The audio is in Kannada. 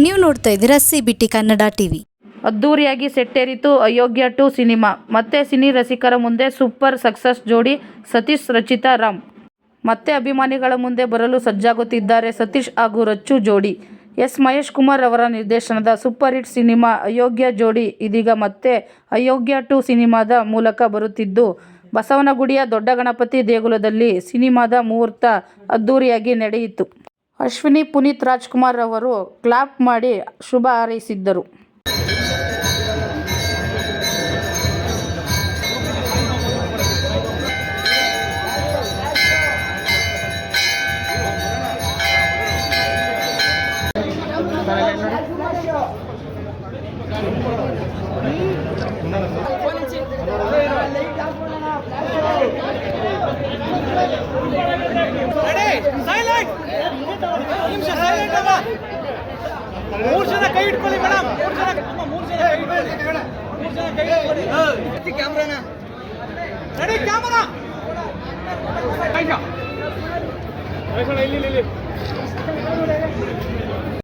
ನೀವು ನೋಡ್ತಾ ಇದ್ದೀರಾ ಸಿ ಬಿ ಕನ್ನಡ ಟಿವಿ. ಅದ್ದೂರಿಯಾಗಿ ಸೆಟ್ಟೇರಿತು ಅಯೋಗ್ಯ ಟು ಸಿನಿಮಾ. ಮತ್ತೆ ಸಿನಿ ರಸಿಕರ ಮುಂದೆ ಸೂಪರ್ ಸಕ್ಸಸ್ ಜೋಡಿ ಸತೀಶ್, ರಚಿತಾ, ರಾಮ್. ಮತ್ತೆ ಅಭಿಮಾನಿಗಳ ಮುಂದೆ ಬರಲು ಸಜ್ಜಾಗುತ್ತಿದ್ದಾರೆ ಸತೀಶ್ ಹಾಗೂ ರಚ್ಚು ಜೋಡಿ. ಎಸ್ ಮಹೇಶ್ ಕುಮಾರ್ ಅವರ ನಿರ್ದೇಶನದ ಸೂಪರ್ ಹಿಟ್ ಸಿನಿಮಾ ಅಯೋಗ್ಯ ಜೋಡಿ ಇದೀಗ ಮತ್ತೆ ಅಯೋಗ್ಯ ಟು ಸಿನಿಮಾದ ಮೂಲಕ ಬರುತ್ತಿದ್ದು, ಬಸವನಗುಡಿಯ ದೊಡ್ಡ ಗಣಪತಿ ದೇಗುಲದಲ್ಲಿ ಸಿನಿಮಾದ ಮುಹೂರ್ತ ಅದ್ದೂರಿಯಾಗಿ ನಡೆಯಿತು. ಅಶ್ವಿನಿ ಪುನೀತ್ ರಾಜ್ಕುಮಾರ್ ಅವರು ಕ್ಲಾಪ್ ಮಾಡಿ ಶುಭ ಹಾರೈಸಿದ್ದರು. ಮೂರು ಜನ ಕೈ ಇಟ್ಕೊಳ್ಳಿ ಮೇಡಮ್. ಮೂರು ಜನ ಮೂರು ಜನ ಕೈ ಇಟ್ಕೊಳ್ಳಿ ಮೂರು ಜನ ಕೈ ಇಟ್ಕೊಳ್ಳಿ ಕ್ಯಾಮ್ರಾನ. Ready camera. ಇಲ್ಲಿ ಇಲ್ಲಿ.